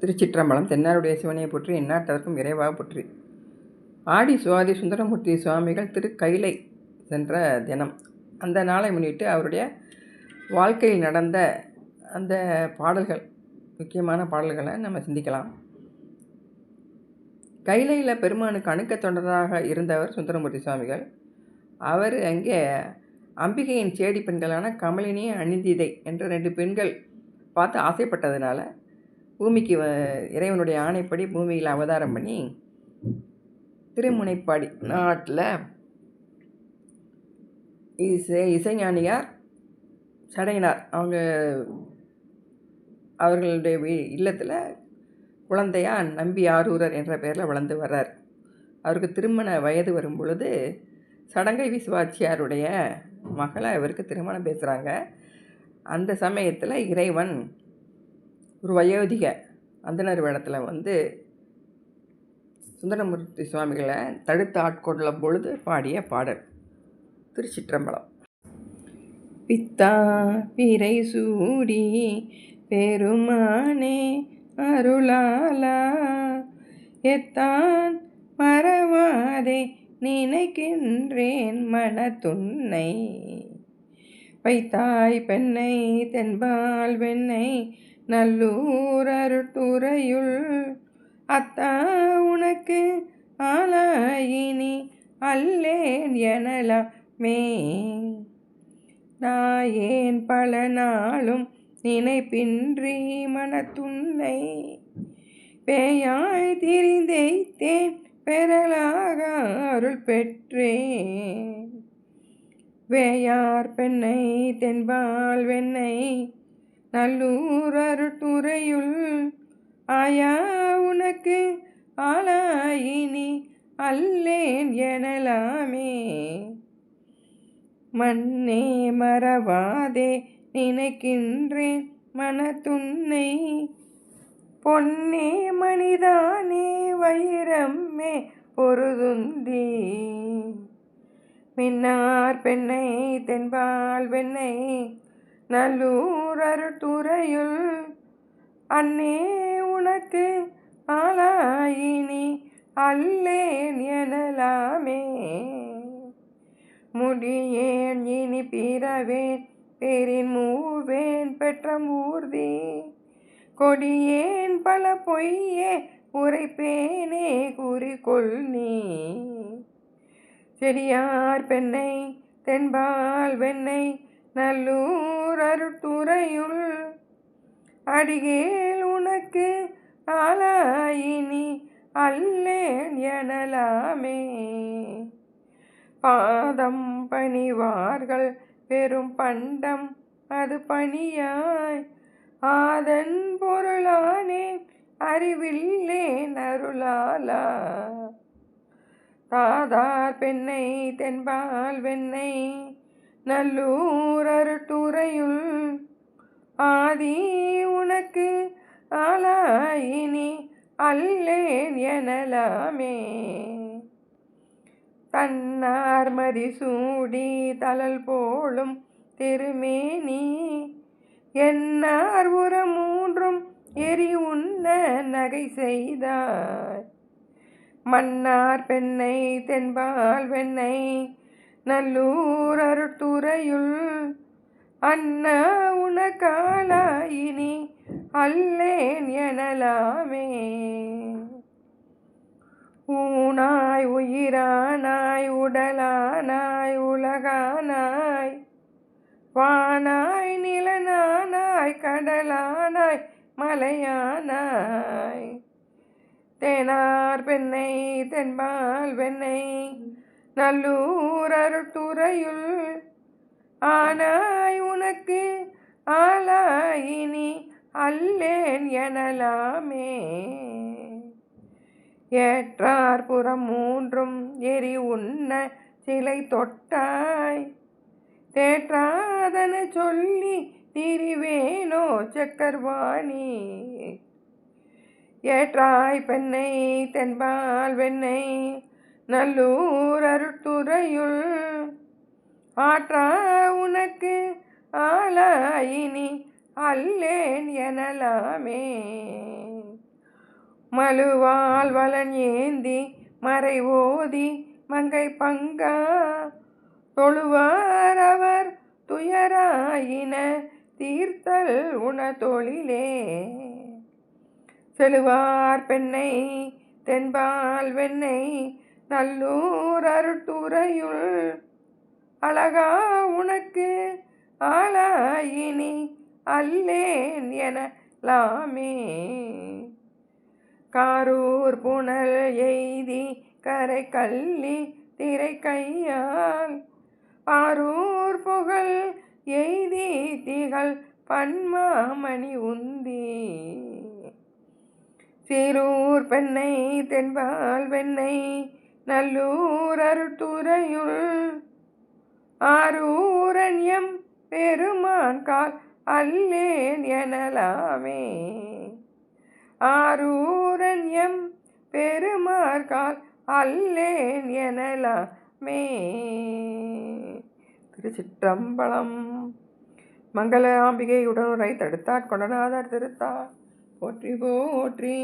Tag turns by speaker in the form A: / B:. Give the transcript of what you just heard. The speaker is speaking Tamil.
A: திருச்சிற்றம்பலம் தென்னாருடைய சிவனையை போற்றி எந்நாட்டவர்க்கும் இறைவாக போற்றி. ஆடி சுவாதி சுந்தரமூர்த்தி சுவாமிகள் திரு கைலை சென்ற தினம். அந்த நாளை முன்னிட்டு அவருடைய வாழ்க்கையில் நடந்த அந்த பாடல்கள் முக்கியமான பாடல்களை நம்ம சிந்திக்கலாம். கைலையில் பெருமானுக்கு அணுக்க தொண்டராக இருந்தவர் சுந்தரமூர்த்தி சுவாமிகள். அவர் அங்கே அம்பிகையின் சேடி பெண்களான கமலினி அணிந்திதை என்ற ரெண்டு பெண்கள் பார்த்து ஆசைப்பட்டதுனால பூமிக்கு வ இறைவனுடைய ஆணைப்படி பூமியில் அவதாரம் பண்ணி திருமுனைப்பாடி நாட்டில் இசை இசைஞானியார் சடையினார். அவங்க அவர்களுடைய வீ இல்லத்தில் குழந்தையா நம்பி ஆரூரர் என்ற பெயரில் வளர்ந்து வர்றார். அவருக்கு திருமண வயது வரும் பொழுது சடங்கை விசுவாச்சியாருடைய மகளை அவருக்கு திருமணம் பேசுகிறாங்க அந்த சமயத்தில் இறைவன் ஒரு வயோதிக அந்தனர் வேடத்தில் வந்து சுந்தரமூர்த்தி சுவாமிகளை தடுத்து ஆட்கொள்ளும் பொழுது பாடிய பாடல் திருச்சிற்றம்பலம். பித்தா பிறை சூடி பெருமானே அருளாலா எத்தான் மறவாதே நினைக்கின்றேன் மனத்துன்னை. வைத்தாய் பெண்ணை தென்பால் வெண்ணை நல்லூரருட்டுறையுள் அத்தா உனக்கு ஆளாயினி அல்லேன் எனலாமே. நாயேன் பல நாளும் நினைப்பின்றி மனத்துன்னை பேயாய் திரிந்தைத்தேன் பெறலாக அருள் பெற்றேன். வேயார் பெண்ணை தென்பால் வெண்ணை நல்லூர் அருட்டுறையுள் ஆயா உனக்கு ஆளாயினி அல்லேன் எனலாமே. மண்ணே மறவாதே நினைக்கின்றேன் மனத்துன்னை. பொன்னே மணிதானே வைரம்மே பொருதுந்தி மின்னார் பெண்ணை தென்பால் வெண்ணை நல்லூரர் துறையுள் அன்னே உனக்கு ஆளாயினி அல்லேன் எனலாமே. முடியேன் இனி பிறவேன் பெரின் மூவேன் பெற்ற மூர்த்தி கொடியேன் பல பொய்யே உரைப்பேனே குறிக்கொள் நீ. செடியார் பெண்ணை தென்பால் வெண்ணை நல்லூர் அருட்டுறையுள் அடிகேல் உனக்கு ஆலாயினி அல்லேன் எனலாமே. பாதம் பணிவார்கள் பெரும் பண்டம் அது பணியாய். ஆதன் பொருளானேன் அறிவில்லேன் அருளாலா. தாதார் பெண்ணை தென்பால் வெண்ணை நல்லூரருட்டுறையுள் ஆதி உனக்கு ஆளாயினி அல்லேன் எனலாமே. தன்னார் மதி சூடி தளல் போலும் திருமேனி என்னார் உற மூன்றும் எரி உண்ண நகை செய்தார். மன்னார் பெண்ணை தென்பால் வெண்ணை நல்லூர் அருட்டுறையுள் அண்ணா உனக்காலாயினி அல்லேன் எனலாமே. ஊனாய் உயிரானாய் உடலானாய் உலகானாய் வானாய் நிலனானாய் கடலானாய் மலையானாய். தேனார் பெண்ணை தென்பால் வெண்ணை நல்லூர் அருட்டுறையுள் ஆனாய் உனக்கு ஆளாயினி அல்லேன் எனலாமே. ஏற்றார் புறம் மூன்றும் எரி உண்ண சிலை தொட்டாய். தேற்றாதன சொல்லி திரிவேனோ சக்கர்வாணி. ஏற்றாய் பெண்ணை தென்பால் வெண்ணை நல்லூர் அருட்டுறையுள் ஆற்றா உனக்கு ஆளாயினி அல்லேன் எனலாமே. மலுவால் வலன் ஏந்தி மறை ஓதி மங்கை பங்கா தொழுவார் அவர் துயராயின தீர்த்தல் உண தொழிலே. செலுவார் பெண்ணை தென்பால் வெண்ணெய் நல்லூர் அருட்டுரையுள் அழகா உனக்கு ஆளாயினி அல்லேன் என லாமே காரூர் புனல் எய்தி கரை கள்ளி திரை கையால் ஆரூர் புகழ் எய்தி திகழ் பன்மாமணி உந்தி. சீரூர் பெண்ணை தென்பால் வெண்ணை நல்லூர் அருட்டுரையுள் ஆரூரண்யம் பெருமான் கால் அல்லேன் எனலாமே. ஆரூரண்யம் பெருமார்கால் அல்லேன் எனலாமே. திருச்சிற்றம்பலம் மங்கள ஆம்பிகை உடனுரை தடுத்தார் கொண்டநாதர் திருத்தார் போற்றி போற்றி.